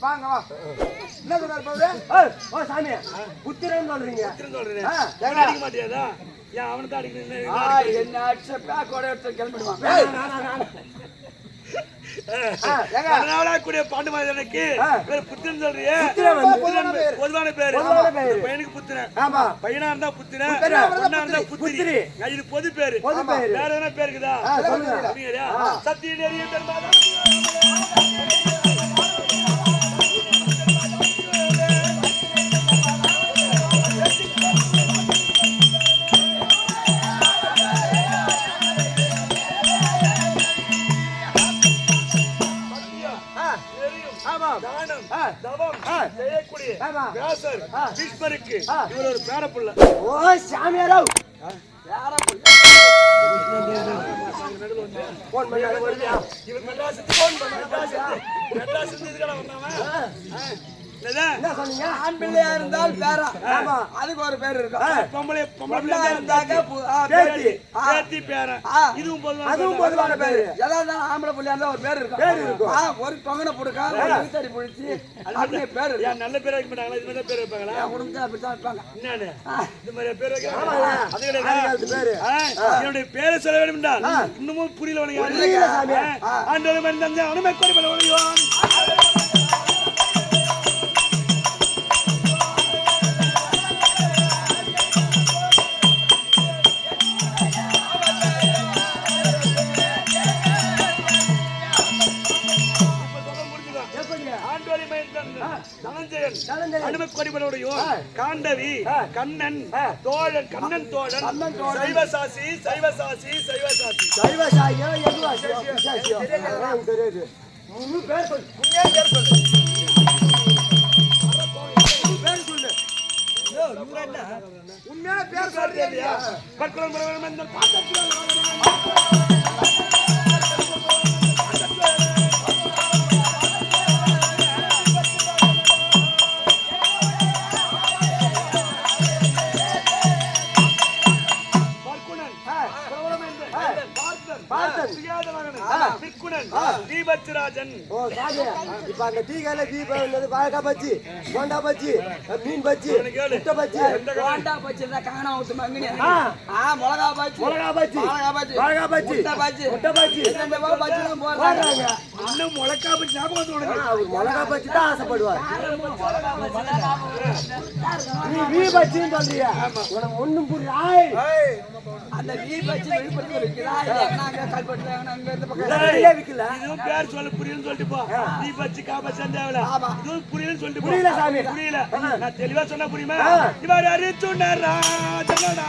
வாங்க வா. என்ன சொல்றாரு பாரு ஏய், ஓ சாமி. புத்திரன் சொல்றீங்க அடிக்க மாட்டியாதா? ஏன் அவனை தான் அடிக்கணும்? ஆ, என்ன அடிச்ச பேக்கோட எடுத்து கிளம்பிடுவான். கூடிய பாண்டு புத்திரன் சொல்றியே புத்திரன் பொதுவான பேரு. பையனுக்கு புத்திரன். பையனா இருந்தா புத்திரன். பொண்ணா இருந்தா புத்திரி. இது பொது பேரு. வேற எதனா பேர் இருக்குதா? ஆ, சொல்லுங்க. அப்படிங்கிறியா? ஆ. சத்திய நெறிய பெருமாள். தானம். தவம். செய்யக்கூடிய. வியாசர். பீஷ்மருக்கு. இவர் ஒரு பேரப்புள்ள ஓ சாமியாரோ போன் பண்ணி அது வருது. இவர் மெட்ராஸுக்கு போன் பண்ண மெட்ராஸ் மெட்ராஸ் இதுக்கட வந்தாவன் இல்லதா என்ன சொன்னீங்க? ஆண் பிள்ளையா இருந்தால் பேரா. ஆமா. அதுக்கு ஒரு பேர் இருக்கும் பொம்பளை பொம்பளை இருந்தாக்க பேத்தி. பேத்தி. ஆ. இதுவும் பொதுவான அதுவும் பேரு. பொதுவான பேரு. இருந்தாலும் ஆம்பளை பிள்ளையா இருந்தா ஒரு பேர் இருக்கும். பேர் இருக்கும். ஒரு தொங்கனை புடுக்கா இழுத்தடி புடிச்சு அப்படின்னு பேர் இருக்கும். நல்ல பேர் வைக்க மாட்டாங்களா? இது மாதிரி பேர் வைப்பாங்களா? என் குடும்பத்துல அப்படித்தான் என்னன்னு? இந்த மாதிரி பேர் வைக்கிறாங்க பேரு. என்னுடைய பேரை சொல்ல வேண்டும் என்றால் இன்னமும் புரியல சாமி. ஆண்டவர் மனிதன் அனும கொடிபலோடையும் காண்டவி கண்ணன் தோழன் கண்ணன் தோழன் கண்ணன் தோழன். சைவசாசி சைவசாசி சைவசாசி. சைவ சாயியோ எதுவா? சாசியோ அதெல்லாம் தெரியாது முழு பேர் சொல்லு. உண்மையா பேர் சொல்லு. பேர் சொல்லு. உண்மையான பேர் சொல்றியா பற்குலம் புலவன் ஓ சாமி இப்ப அந்த டீ கடையில தீபம் உள்ளது வாழைக்காய் பச்சி போண்டா பச்சி மீன் பச்சி. முட்டை பச்சி போண்டா பச்சி காணா ஊத்து மங்கினி மிளகா பச்சி மிளகா பச்சி மிளகா பச்சி வாழைக்காய் பச்சி முட்டை பச்சி முட்டை பச்சி பச்சி போடுறாங்க இன்னும் ஞாபகம் அவர் மிளகா பச்சி தான் ஆசைப்படுவார். நீ வீ பச்சின்னு சொல்றியா. உனக்கு ஒண்ணும் புரியல ஆய். அந்த வீ பச்சி வெளிப்படுத்தி இருக்கிறா எங்க கல்பட்டு அங்க இந்த பக்கம்? இதுவும் பேர் சொல்ல புரியுதுன்னு சொல்லிட்டு போ. நீ பச்சு காபச்சு தேவையில்ல இதுவும் சொல்லிட்டு புரியல சாமி. புரியல. நான் தெளிவா சொன்னா புரியுமா. இவர் அரிச்சுனர் ராஜனடா.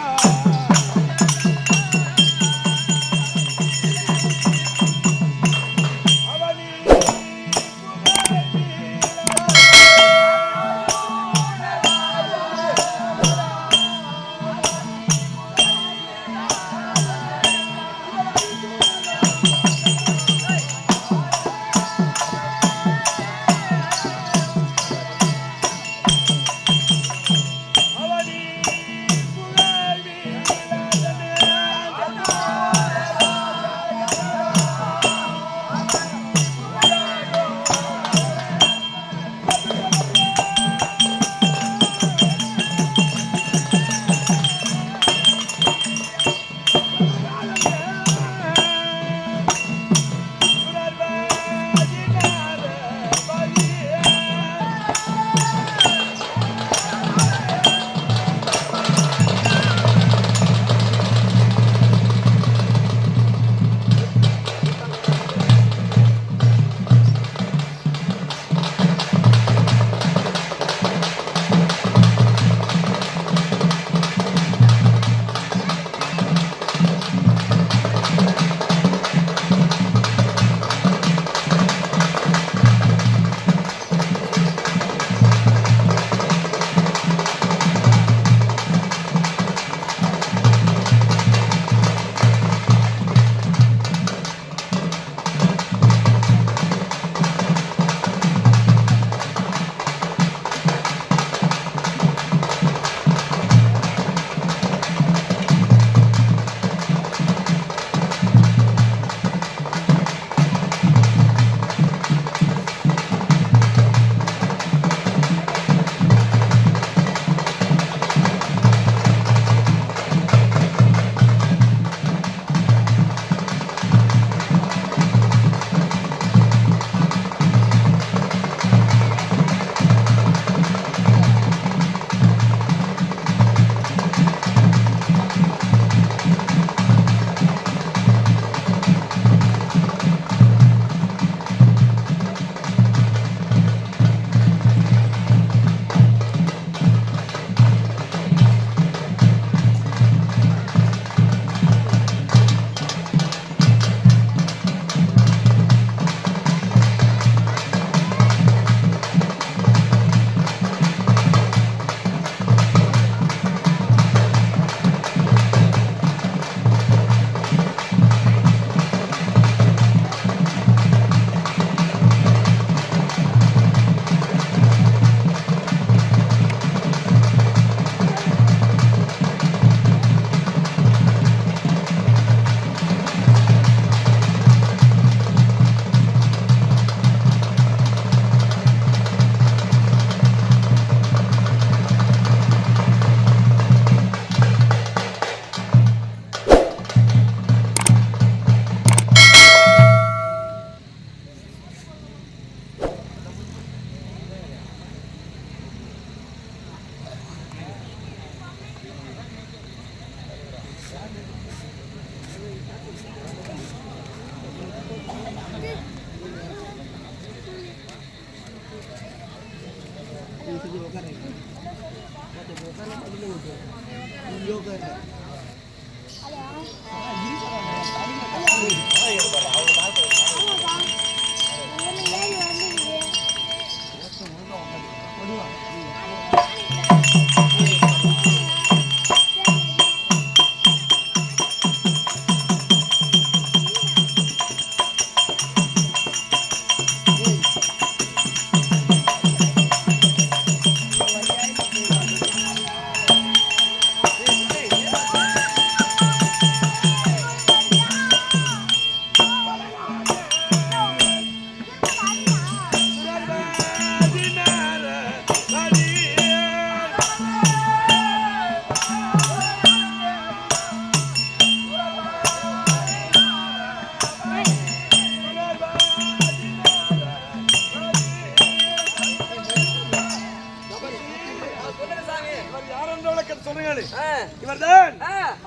இவர்தான்.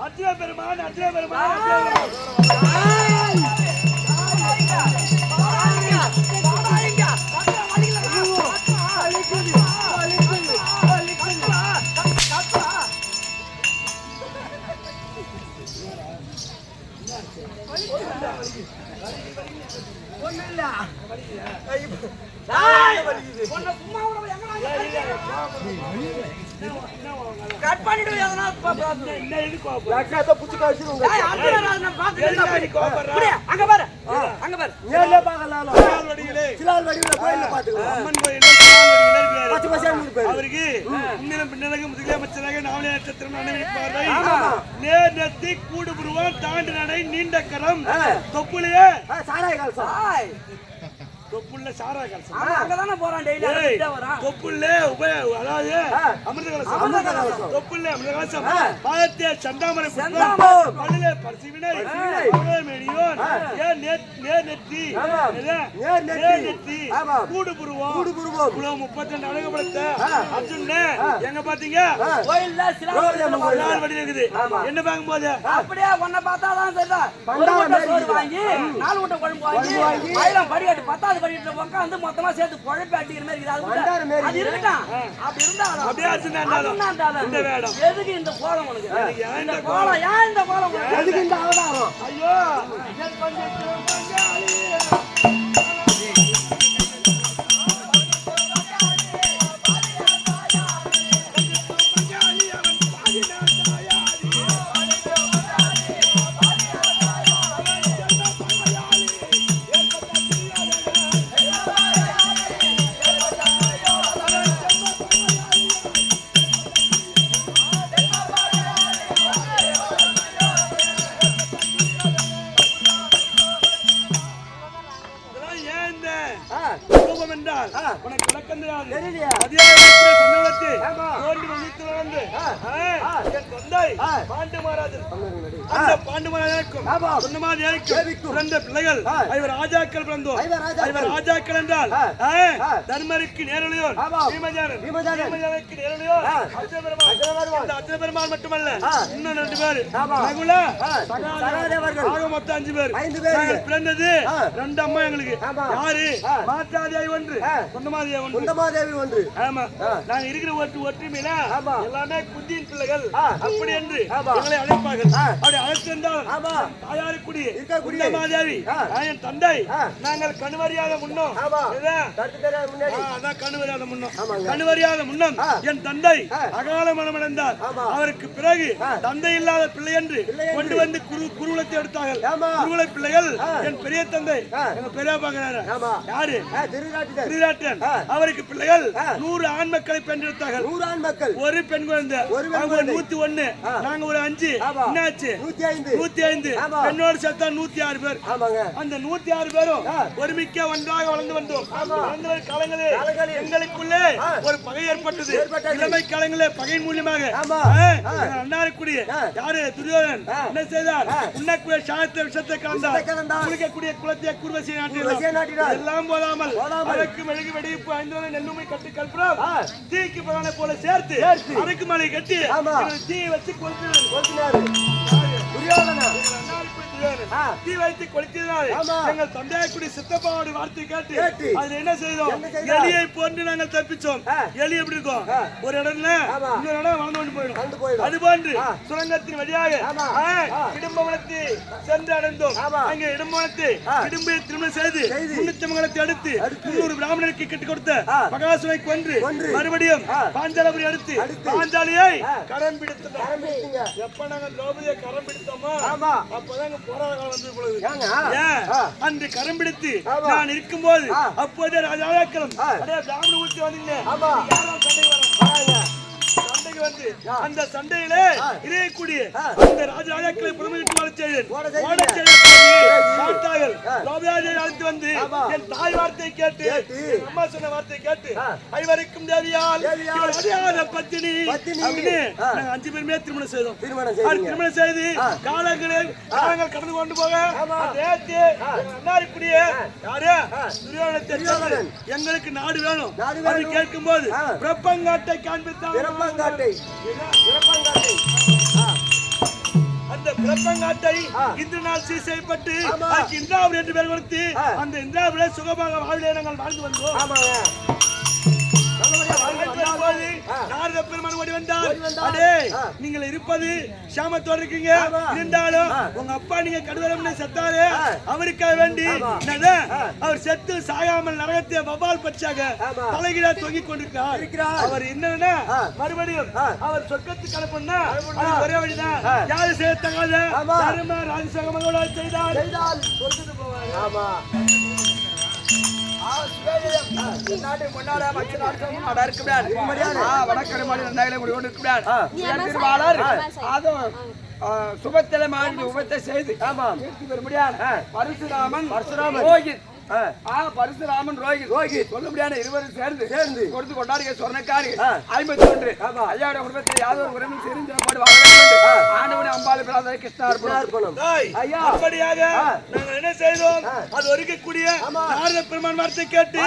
அர்ஜுன பெருமான் அர்ஜுன பெருமான் கட் பண்ணிட்டு எதனா பாப்போம் என்ன புடிச்சு அங்க பாரு அங்க பாரு. சிலால் சிலால் கோயில்ல பாத்துக்கலாம் அம்மன் கோயில்ல சிலால் அவருக்கு முன்னிலும் பின்னலகு நாவலே நட்சத்திரம் நேர் நெத்தி கூடு புருவம் தாண்டு நடை நீண்ட கரம். தொப்புலையே சாராய ஆய், தொப்புள்ள சாரா கலசம் அங்கதானே போறான் டெய்லி வரான். தொப்புள்ள அதாவது அமிர்த கலசம் அமிர்த கலசம். தொப்புள்ள அமிர்த கலசம் பாதத்தே சந்தாமரை புஷ்பம் செந்தாமரை. பல்லிலே பரிசிவினை மேனியோன் ஏன் நேர் நெத்தி? நேர் நெத்தி. கூடு புருவம். கூடு புருவம். புருவம் முப்பத்தி அழகுபடுத்த அர்ஜுனே எங்க பாத்தீங்க? கோயில்ல சிலாபம் கோயில்ல கோயில் நாள் வடி இருக்குது. என்ன பார்க்கும்போது? அப்படியே உன்னை பார்த்தாதான் சரிதான் வாங்கி நாலு மூட்டை குழம்பு வாங்கி படிக்கட்டு பத்தாவது படிக்கட்டுல உட்காந்து மொத்தமா சேர்த்து குழம்பு அடிக்கிற மாதிரி இருக்குது. அது இருக்கட்டும். அப்படி இருந்தாலும் அப்படியே இந்த வேடம். எதுக்கு இந்த கோலம் உனக்கு? இந்த கோலம் ஏன் இந்த கோலம் எதுக்கு இந்த அவதாரம்? ஐயோ. விளக்கம் தெரியாது. தோண்டி வகித்து என் தந்தை. பாண்டு அந்த பிறந்த பிள்ளைகள். ஆ. ஐவர் ராஜாக்கள் பிறந்தோம். என்றால். தர்மருக்கு நேரலையோன். பீமஜானனுக்கு நேரலையோன் மட்டுமல்ல. இன்னும் ரெண்டு பேர். ஆக மொத்தம் அஞ்சு பேர். பிறந்தது. ரெண்டு அம்மா எங்களுக்கு. யாரு. மாற்றாதியாய் ஒன்று. ஆ. சொந்தமாதியாய் ஒன்று குந்தமாதேவி ஒன்று ஆமா. நாங்க இருக்கிற ஒற்று ஒற்றுமையில ஆமா. எல்லாமே குந்தியின் பிள்ளைகள். அப்படி என்று. எங்களை அழைப்பார்கள். அப்படி அழைத்திருந்தால். தாயாருக்குடி இருக்கக்கூடிய. மாதேவி ஆ. என் தந்தை. நாங்கள் கணுவறியாத முன்னோம் கணுவறியாத முன்னம். கணுவறியாத முன்னம். என் தந்தை. அகால மனமடைந்தார். அவருக்கு பிறகு. தந்தை இல்லாத பிள்ளை என்று. கொண்டு வந்து குரு குருகுலத்தை எடுத்தார்கள். குருகுல பிள்ளைகள். என் பெரிய தந்தை. எங்க பெரிய பாக்கிறாரு யாரு ஆ. அவருக்கு பிள்ளைகள். நூறு ஆண் மக்களை பெற்றெடுத்தார்கள் நூறான் மக்கள் ஒரு பெண் குழந்தை ஒரு அவங்க. நூத்தி ஒண்ணு. நாங்க ஒரு அஞ்சு. என்னாச்சு நூத்தி ஐந்து. பெண்ணோடு சேர்த்தா நூத்தி ஆறு பேர் அந்த நூத்தி ஆறு பேரும். ஒருமிக்க ஒன்றாக வளர்ந்து வந்தோம் காலங்களில் எங்களுக்குள்ளே. ஒரு பகை ஏற்பட்டது. இளமை காலங்களே பகை மூலியமாக அண்ணாருக்குடிய. யாரு துரியோதன். என்ன செய்தார். உண்ணக்கூடிய சாயத்தை விஷத்தை கலந்தார். குளிக்கக்கூடிய குளத்தை குருவசி குருவசியை நாட்டினார். எல்லாம் போதாமல். அதற்கு மெழுகு வெடிப்பு ஐந்து நெல்லுமை கட்டு கல்புறம். தீக்கு போல சேர்த்து. அரைக்கு மலை கட்டி தீ வச்சு கொளுத்தினார் கொளுத்தினாரு. புரியாதனா தீ வைத்து. எங்கள் சித்தப்பாவோட வார்த்தை கேட்டு கேட்டு. அதுல என்ன செய்தோம்? எலியை போன்று நாங்கள் தப்பிச்சோம் ஆ. எலி எப்படி இருக்கும் ஆ. ஒரு இடம்ல ஆமா. இன்னொரு இடம் வளர்ந்து கொண்டு போயிடும் கண்டு போயிடும் அது போன்று. சுரங்கத்தின் வழியாக. இடும்பவனத்தை சென்று அடைந்தோம். அங்கே இடும்பவனத்தை ஆ. இடும்பை திருமணம் செய்து செய்து. முன்னூத்தி அடுத்து. முன்னூறு பிராமணருக்கு கெட்டுக் கொடுத்த. மகாசுரை கொன்று. மறுபடியும். பாஞ்சாலபுரி அடுத்து. பாஞ்சாலியை. கரம் பிடித்தோம். எப்ப நாங்க திரௌபதியை கரம் பிடித்தோமோ அப்பதான் அன்று கரம் பிடித்து ஆமா. நான் இருக்கும்போது ஆ. அப்போதே ராஜாக்களும் பிராமண ஊற்றி வந்தீங்க வந்து. அந்த சண்டையிலே ஆ. அந்த ராஜாக்களை புறமையிட்டு வாழ செய்தேன் ஓட செய்தீங்க. ஓட செய்த பிறகு பார்த்தார்கள் ஆ. திரௌபதியை அழைத்து வந்து. என் தாய் வார்த்தை கேட்டு அம்மா சொன்ன வார்த்தை கேட்டு. ஐவருக்கும் தேவியால் அறியாத பத்தினி. அப்படின்னு அஞ்சு பேருமே திருமணம் செய்தோம் திருமணம் செய்து. காலங்களில் காலங்கள் கடந்து கொண்டு போக ஏத்தி அண்ணாருக்குடிய யாரு துரியோதனத்தை. எங்களுக்கு நாடு வேணும். கேட்கும் போது. பிரப்பங்காட்டை காண்பித்தான் பிரப்பங்காட்டை. ஆ, அந்த பிறப்பங்காட்டை. இன்று நாள் சீர் செய்யப்பட்டு இந்திராபுரி என்று பெயர் கொடுத்து. அந்த இந்திராபுரியை சுகமாக வாழ்விலே நாங்கள் வாழ்ந்து வந்தோம். ஆமாங்க. நாரத பெருமான் ஓடி வந்தார். அடே. நீங்கள் இருப்பது சாமத்தோடு இருக்கீங்க. இருந்தாலும். உங்க அப்பா நீங்க கடுவரம்னு செத்தாரு. அவருக்காக வேண்டி. அவர் செத்து சாகாமல் நரகத்தை வபால் பச்சாக ஆமா. தலைகீழா தொங்கிக் கொண்டிருக்கிறார் இருக்கிறார். அவர் என்னன்னா. மறுபடியும். அவர் அனுப்புனா. அது ஒரே வழிதான். யாரு செய்யத்தகாத ஆமா. தர்ம செய்தால் ஆமா மாநில சுபத்தில மாண்பு உபத்தை செய்து ஆமாம். பரசுராமன் பரசுராமன். ரோஹித் பரசுராமன் ரோஹித் ரோஹித். சொல்லும்படியான இருவரும் சேர்ந்து சேர்ந்து. கொடுத்து கொண்டாடிய சொர்ணக்காரி ஆ. ஐம்பத்தி ஒன்று ஆமா. ஐயாவுடைய குடும்பத்தில் யாதொரு ஒரு குறையும் சிரிஞ்ச பாடு வாழ வேண்டும் ஆ. ஆண்டவனே அம்பாள் பிராதரை கிருஷ்ணா அர்ப்பணம். அர்ப்பணம் தாய், ஐயா. அப்படியாக ஆ. நாங்கள் என்ன செய்தோம் ஆ. அது ஒருக்கக்கூடிய ஆமா. நாரத பெருமான் வார்த்தை கேட்டு.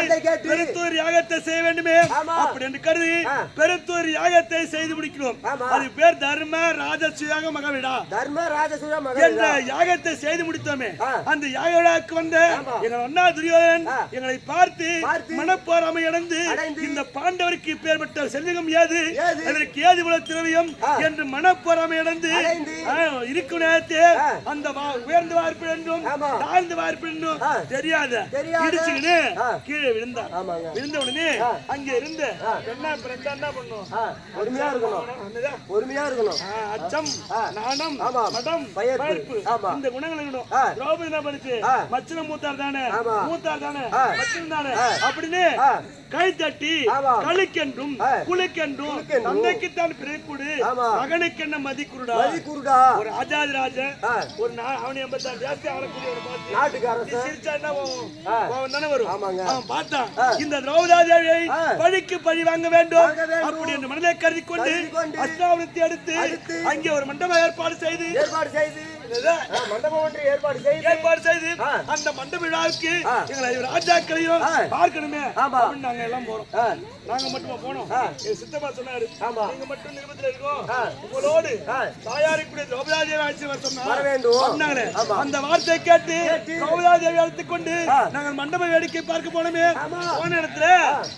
பெருத்தூர் யாகத்தை செய்ய வேண்டுமே. அப்படி என்று கருதி. பெருத்தூர் யாகத்தை செய்து முடிக்கிறோம். அது பேர் தர்ம ராஜசுயாக மகவிடா தர்ம ராஜசூய என்ற யாகத்தை செய்து முடித்தோமே. அந்த யாக வந்த. எங்கள் அண்ணா துரியோதன் ஆ. எங்களை பார்த்து மனப்போராமை அடைந்து இந்த பாண்டவருக்கு பேர்பட்ட செல்வம் ஏது? அதற்கு ஏது உள்ள திரவியம். என்று மனப்போராமை அடைந்து இருக்கும் நேரத்தில் ஆ. அந்த உயர்ந்த வார்ப்பு என்றும். தாழ்ந்த வார்ப்பு என்றும். தெரியாத. இடிச்சுக்கிட்டு. கீழே விழுந்தார் ஆமாங்க. விழுந்த உடனே. அங்க இருந்து என்ன பிரச்சனை என்ன பண்ணும் பொறுமையா இருக்கணும். பொறுமையா இருக்கணும் அச்சம். நாணம். மடம் பயப்பு. இந்த குணங்கள் இருக்கணும். திரௌபதி என்ன பண்ணுச்சு. மச்சன மூத்தார் தானே. மூத்தார் தானே தானே. அப்படின்னு. கை தட்டி. குலுக்கென்றும். தந்தைக்குத்தான் பிறக்குடு. மகனுக்கென்ன மதிக்குருடா மதி குருடா ஒரு ராஜாதி ராஜன் ஆ. ஒரு நா- அவனை எண்பத்தாறு ஜாஸ்தி ஆளக்கூடியவனை பார்த்து நாட்டுக்கு நீ அரசன் சிரிச்சா என்ன கோவம்? ஆ. கோவம் தானே வரும் ஆமாங்க. அவன் பார்த்தான். இந்த திரௌபதா தேவியை ஆ. பழிக்கு பழி வாங்க வேண்டும். அப்படி என்று மனதை கருதி கொண்டு அஷ்டாவனத்தை அடுத்து அங்கே ஒரு மண்டபம் ஏற்பாடு செய்து ஏற்பாடு செய்து மண்டபம் ஒன்று ஏற்பாடு செய்து ஏற்பாடு செய்து ஆ. அந்த மண்டப விழாவுக்கு. எங்களை ராஜாக்களையும். பார்க்கணுமே. அப்படின்னு நாங்க எல்லாம் போறோம் நாங்க மட்டுமா போனோம். என் சித்தப்பா சொன்னாரு. நீங்க மட்டும் நிருபத்துல இருக்கோம். உங்களோடு ஆ. தாயாருக்குடைய திரௌபதாதேவி வர. சொன்னாங்களே. அந்த வார்த்தையை கேட்டு. திரௌபதாதேவி அழைத்துக் கொண்டு. நாங்கள் மண்டப வேடிக்கை பார்க்க போனோமே. போன இடத்துல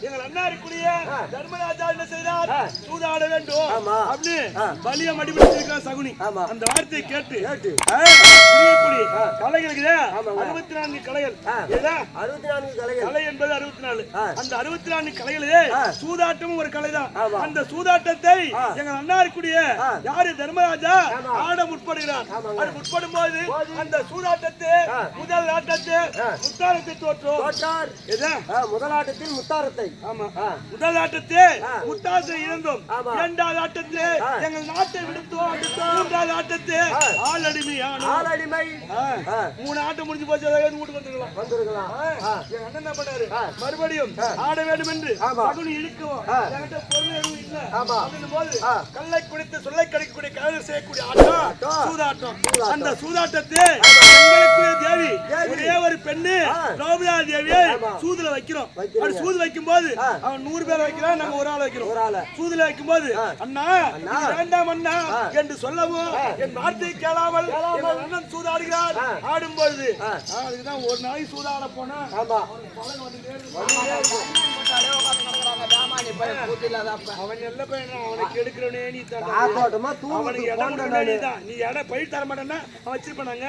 எங்கள் அண்ணா இருக்கக்கூடிய தர்மராஜா என்ன செய்தார். சூதாட வேண்டும். அப்படின்னு ஆ. பலிய மடிபிடிச்சிருக்கான் சகுனி. அந்த வார்த்தையை கேட்டு கலைகள் இருக்குதே, ஆமாங்க. அறுபத்தி நான்கு கலைகள் ஆ. ஏதா அறுபத்தி நான்கு கலைகள் கலை என்பது அறுபத்தி நாலு ஆ. அந்த அறுபத்தி நான்கு கலைகளிலே ஆ. சூதாட்டமும் ஒரு கலைதான் ஆமா. அந்த சூதாட்டத்தை. யாரு தர்மராஜா. ஆட முற்படுகிறார். அது முற்படும் போது. அந்த. முதல் ஆட்டத்தை. முத்தாரத்தை தோற்றோம் தோற்றார் எதா ஆ, முதலாட்டத்தில் முத்தாரத்தை ஆமா முதல் ஆட்டத்தை. முத்தாசை இழந்தோம். இரண்டாவது. எங்கள் நாட்டை விடுத்தோம் மூன்றாவது ஆட்டத்தை ஆ. ஆள் அடிமையானோம் ஆளடிமை ஆ. ஆ, மூணு ஆட்டம் முடிஞ்சு போச்சு அதாவது வீட்டுக்கு வந்துருக்கலாம் வந்திருக்கலாம் ஆ, எங்க அண்ணன் என்ன பண்ணாரு ஆ. மறுபடியும் ஆட வேண்டும் என்று ஆமா. பகுனி இழுக்கவும் ஆ. என்கிட்ட பொருள் எதுவும் இல்ல ஆமா. அப்படின்னும் போது ஆ. கல்லை குடித்து சொல்லை கடிக்கக்கூடிய கலைஞர் செய்யக்கூடிய ஆட்டம் ஆட்டம். சூதாட்டம் சூதாட்டம். அந்த சூதாட்டத்தை எங்களுக்குரிய தேவி தேவி. ஒரே ஒரு பெண்ணு. திரௌபதா தேவியை. சூதுல வைக்கிறோம். அப்படி சூது வைக்கும் போது. அவன் நூறு பேர் வைக்கிறான் நாங்க ஒரு ஆள் வைக்கிறோம் ஒரு ஆளை. சூதுல வைக்கும் போது. அண்ணா வேண்டாம் அண்ணா. என்று சொல்லவும். என் வார்த்தையை கேளாமல் அண்ணன் சூதாடுகிறார். ஆடும் பொழுது. அதுக்குதான் ஒரு நாளைக்கு சூதாட போனா ஆமா. அவன் நல்ல பையனா அவனுக்கு எடுக்கிறவனே நீ அவனுக்கு இடம் தான் நீ. இடம் பயிர் தர மாட்டேன்னா அவன் வச்சிருப்பானாங்க?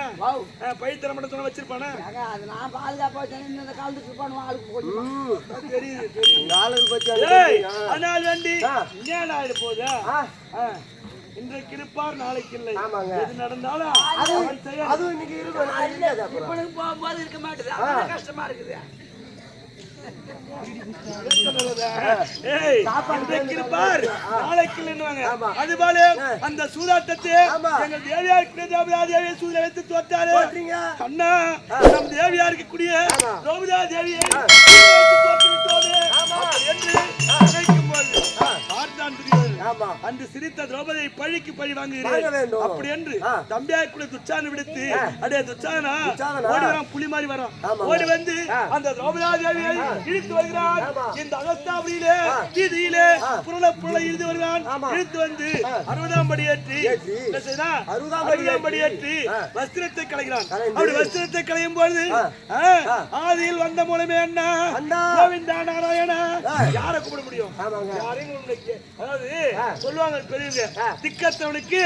பயிர் தர மாட்டேன்னு சொன்னா வச்சிருப்பானா? அது நான் பாதுகாப்பா இந்த காலத்துக்கு பண்ணுவோம் ஆளுக்கு தெரியுது தெரியுது. ஆளுகள் பத்தி. ஆனால் வேண்டி. ஏன் ஆயிடு போகுது. இன்றைக்கு இருப்பார் நாளைக்கு இல்லை. ஆமாங்க. எது நடந்தாலும் அது- இன்னைக்கு இருக்கும் நாளைக்கு இருக்காது அப்புறம். இப்பனுக்கு போகும்போது இருக்க மாட்டேது. அதான் கஷ்டமா இருக்குது. அந்த சூதாட்டத்தை. எங்கள் தேவியாருக்கு தேவதா தேவியை சூதில வைத்து தோற்றாரு. அண்ணா நம் தேவியா இருக்கக்கூடிய ஆமா. திரௌபதா தேவியை என்று ஆமா அன்று சிரித்த திரௌபதியை பழிக்கு பழி வாங்க வாங்குகிறேன். அப்படி என்று. தம்பியாய் கூட துச்சான விடுத்து அடே துச்சானா. ஓடி வரான் புலி மாதிரி வரான். ஓடி வந்து. அந்த திரௌபதா தேவியை இழுத்து வருகிறான். இந்த அகஸ்தாபுரியிலே வீதியிலே புரள புரள இழுத்து வருகிறான். இழுத்து வந்து அறுபதாம் படி ஏற்றி? அறுபதாம் படி ஏற்றி. வஸ்திரத்தை களைந்து. அப்படி வஸ்திரத்தை களையும் பொழுது ஆதியில் வந்த மூலமே அண்ணா. கோவிந்தா நாராயணா. யாரை கூப்பிட முடியும் யாரையும். அதாவது. சொல்லுவாங்க பெரியவங்க திக்கத்தவனுக்கு